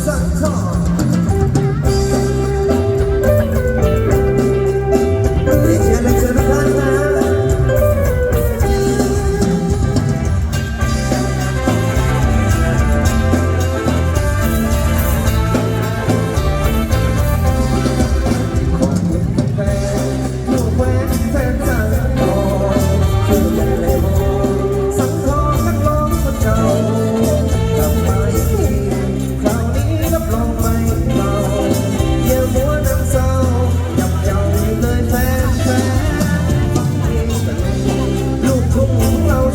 三唱。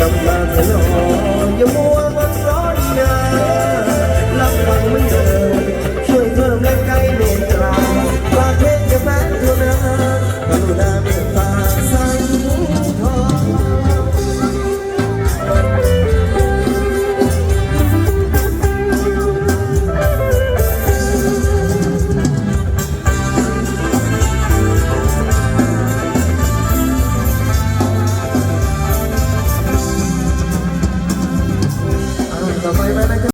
กำลังนออย่ามัว